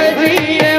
हरी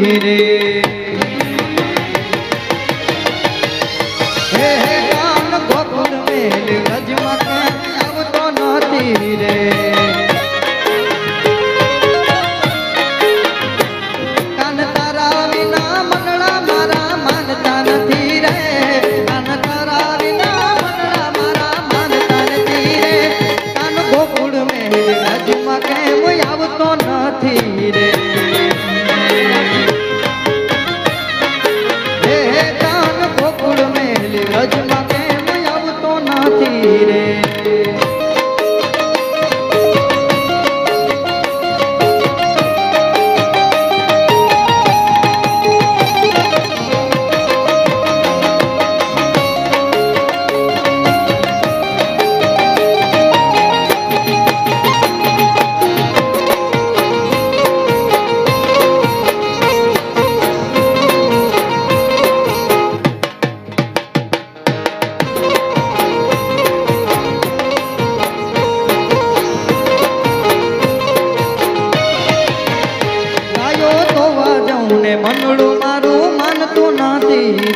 রে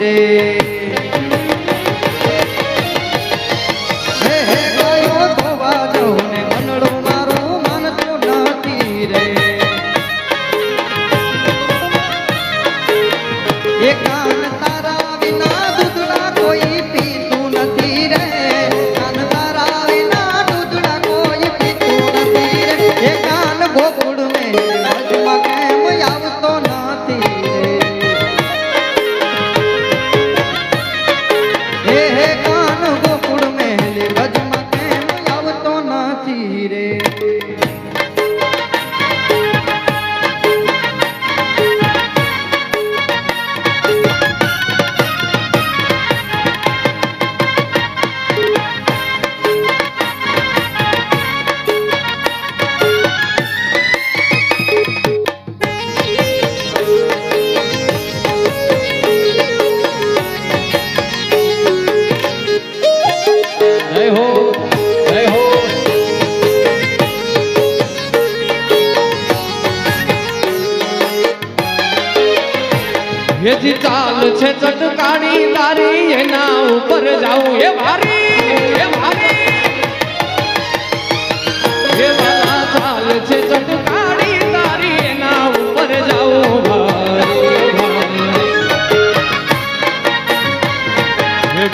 রে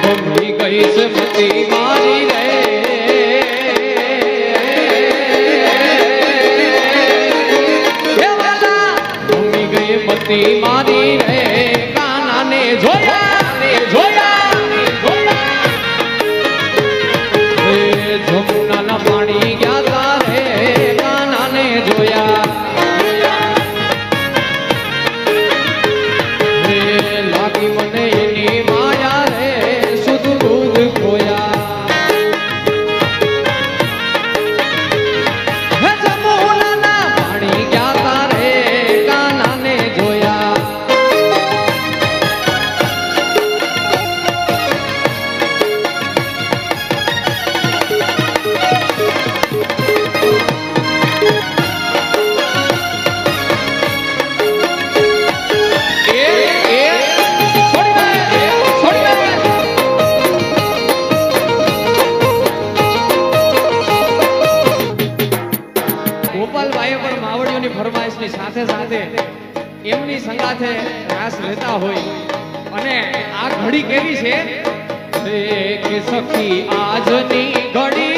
ભૂલી ગઈ છે મતી સાથે રાસ લેતા હોય. અને આ ઘડી કેવી છે? કે સખી આજની ઘડી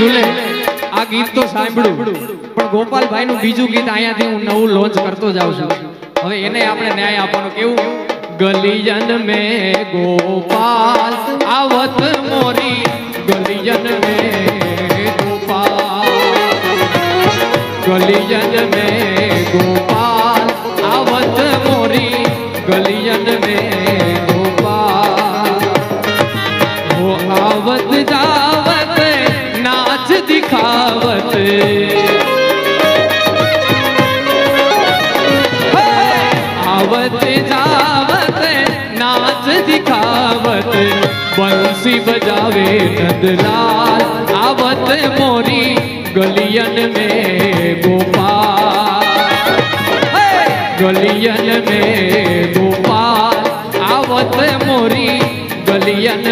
ઝૂલે. આ ગીત તો સાંભળ્યું પણ ગોપાલભાઈ નું બીજું ગીત અહીંયાથી હું નવું લોન્ચ કરતો જાઉં છું. હવે એને આપણે ન્યાય આપવાનો કેવું? ગલિયન મે ગોપાલ આવત મોરી. ગલિયન મે ગોપાલ. ગલિયન મે ગોપાલ. બંસી બજાવે નંદલાલ આવત મોરી ગલિયન મે ગોપાલ. ગલિયન મે ગોપાલ. આવત મોરી ગલિયન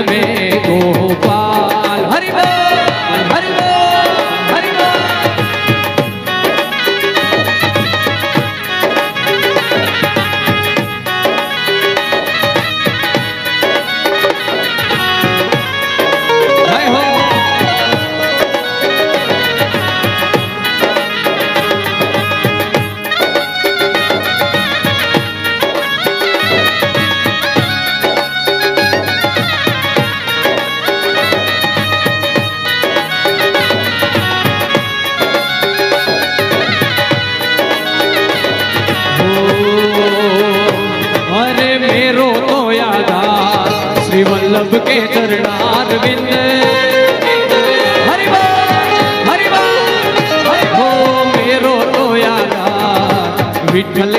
विठल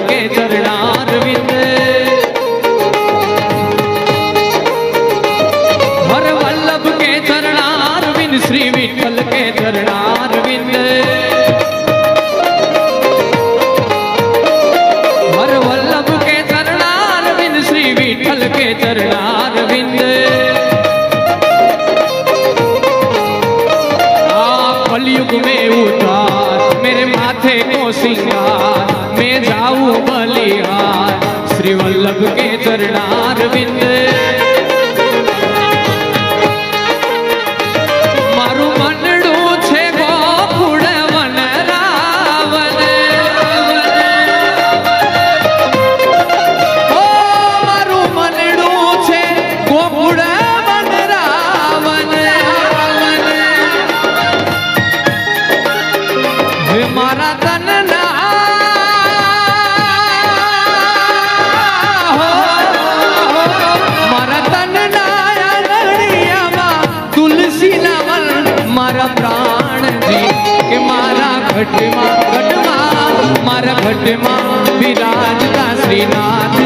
ભટ્ટમાં ભટ્ટમાં મારા ભટ્ટમાં બિરાજતા શ્રીનાથ.